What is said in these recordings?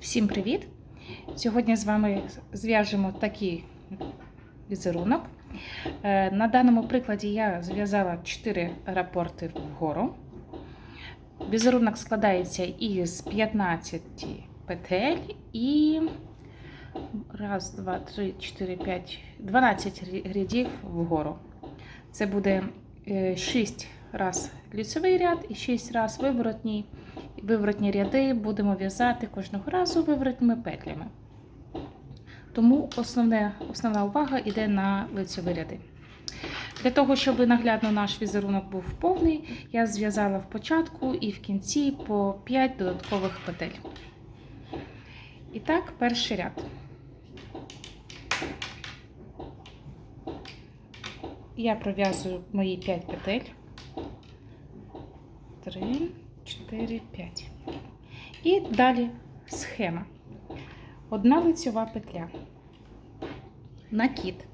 Всім привіт! Сьогодні з вами зв'яжемо такий візерунок. Е, На даному прикладі я зв'язала 4 рапорти вгору. Візерунок складається із 15 петель і раз, два, три, 4, 5, 12 рядів вгору. Це буде 6 раз лицевий ряд і 6 раз виворотній. Виворотні ряди будемо в'язати кожного разу виворотніми петлями. Тому основне, основна увага йде на лицеві ряди. Для того, щоб наглядно наш візерунок був повний, я зв'язала в початку і в кінці по 5 додаткових петель. І так, перший ряд. Я пров'язую мої 5 петель. 3, 4, 5. І далі схема. Одна лицьова петля. Накид.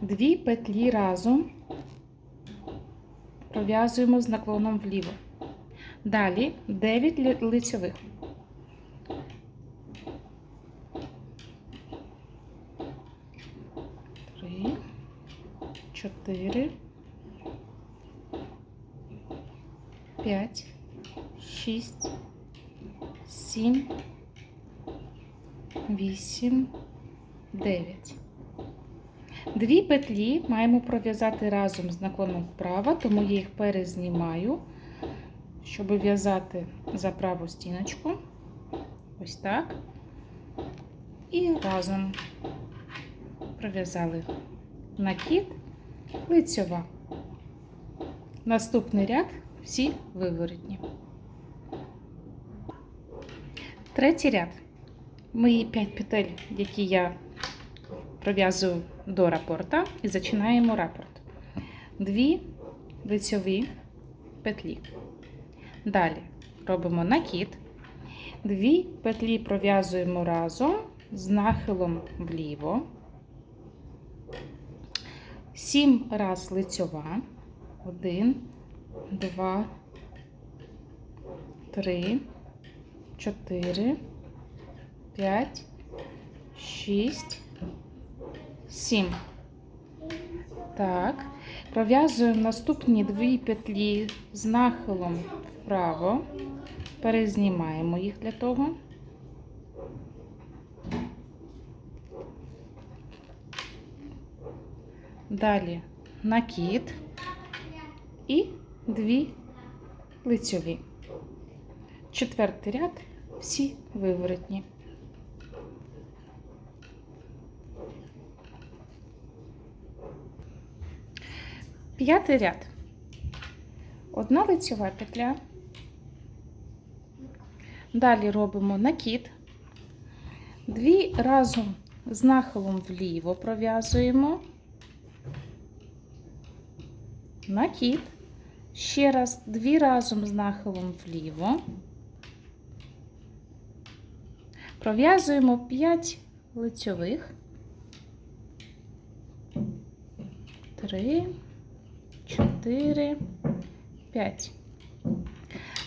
Дві петлі разом пров'язуємо з наклоном вліво. Далі 9 лицьових. Три, чотири, п'ять, шість, сім, вісім, дев'ять. Дві петлі маємо пров'язати разом з наклоном вправо, тому я їх перезнімаю, щоб в'язати за праву стіночку. Ось так. І разом пров'язали накид, лицьова. Наступний ряд всі виворотні. Третій ряд. Мої 5 петель, які я пров'язую до рапорта, і починаємо рапорт. Дві лицьові петлі. Далі робимо накид. Дві петлі пров'язуємо разом з нахилом вліво. Сім раз лицьова. Один, два, три, чотири, п'ять, шість, сім. Так. Пров'язуємо наступні дві петлі з нахилом вправо. Перезнімаємо їх для того. Далі накид і дві лицьові. Четвертий ряд всі виворотні. П'ятий ряд. Одна лицьова петля. Далі робимо накид. Дві разом з нахилом вліво пров'язуємо. Накид. Ще раз дві разом з нахилом вліво. Пров'язуємо 5 лицьових. 3, 4, 5.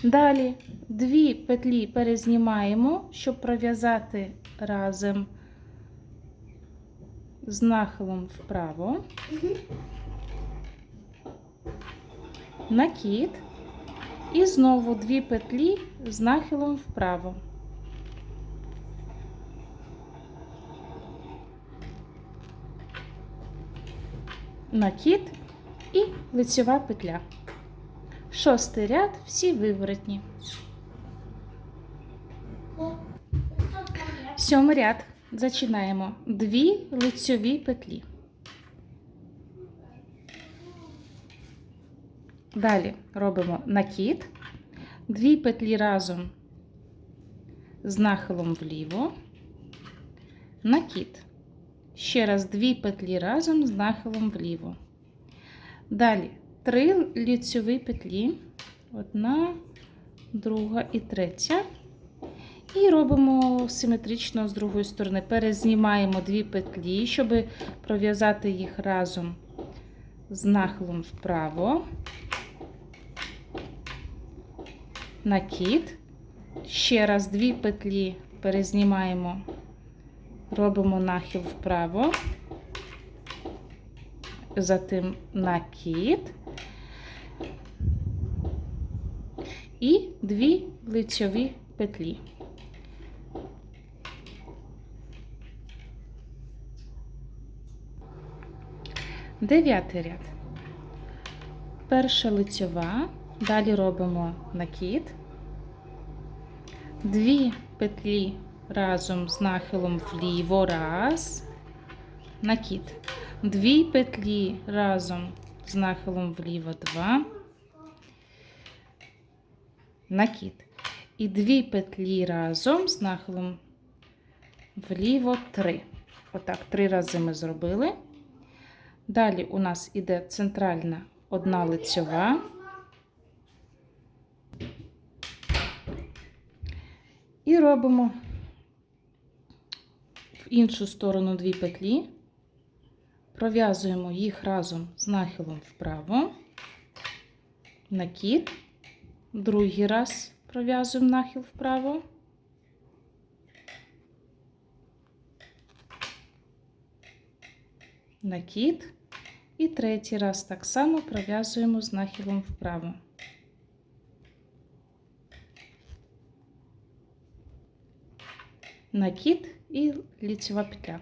Далі дві петлі перезнімаємо, щоб пров'язати разом з нахилом вправо. Накид. І знову дві петлі з нахилом вправо. Накид і лицьова петля. Шостий ряд всі виворотні. Сьомий ряд. Зачинаємо дві лицьові петлі. Далі робимо накид, дві петлі разом з нахилом вліво, накид. Ще раз дві петлі разом з нахилом вліво. Далі три ліцьові петлі, одна, друга і третя. І робимо симетрично з другої сторони. Перезнімаємо дві петлі, щоб пров'язати їх разом з нахилом вправо. накид, ще раз дві петлі перезнімаємо, робимо нахил вправо, затим накид і дві лицьові петлі. Дев'ятий ряд. Перша лицьова, далі робимо накид, дві петлі разом з нахилом вліво, раз, накид, дві петлі разом з нахилом вліво, два, накид. І дві петлі разом з нахилом вліво, три. Отак, три рази ми зробили. Далі у нас іде центральна одна лицьова. І робимо іншу сторону дві петлі, пров'язуємо їх разом з нахилом вправо, накид, другий раз пров'язуємо нахил вправо. Накид. І третій раз так само пров'язуємо з нахилом вправо. Накид і ліцева петля.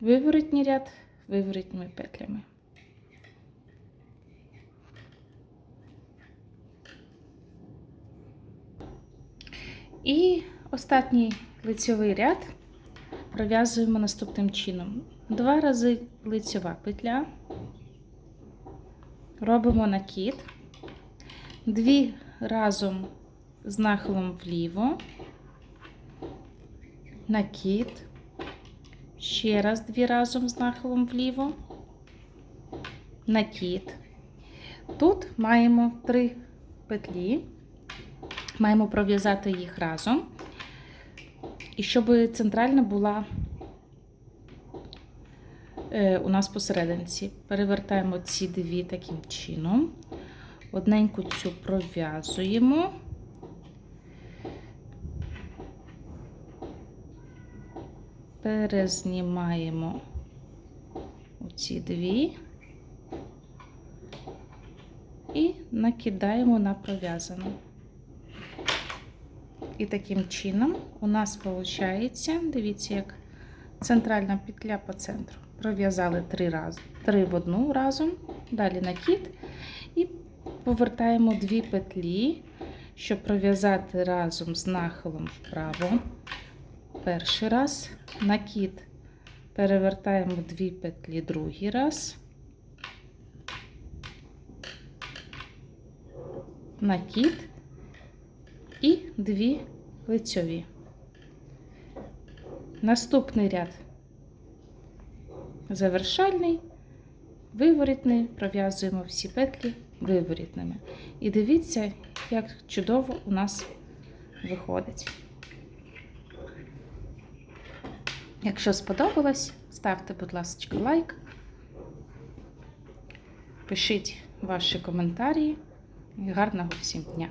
Виворотній ряд виворотніми петлями. І останній лицьовий ряд пров'язуємо наступним чином. Два рази лицьова петля, робимо накид, дві разом з нахилом вліво, накид, ще раз дві разом з нахилом вліво, накид. Тут маємо три петлі, маємо пров'язати їх разом. І щоб центральна була е, у нас посерединці. Перевертаємо ці дві таким чином. Одненьку цю пров'язуємо. Перезнімаємо оці дві і накидаємо на пров'язану. І таким чином у нас виходить, дивіться, як центральна петля по центру. Пров'язали три рази, три в одну разом, далі накид і повертаємо дві петлі, щоб пров'язати разом з нахилом вправо. Перший раз, накид, перевертаємо дві петлі другий раз, накид і дві лицьові. Наступний ряд завершальний, виворітний, пров'язуємо всі петлі виворітними. І дивіться, як чудово у нас виходить. Якщо сподобалось, ставте, будь ласка, лайк, пишіть ваші коментарі і гарного всім дня!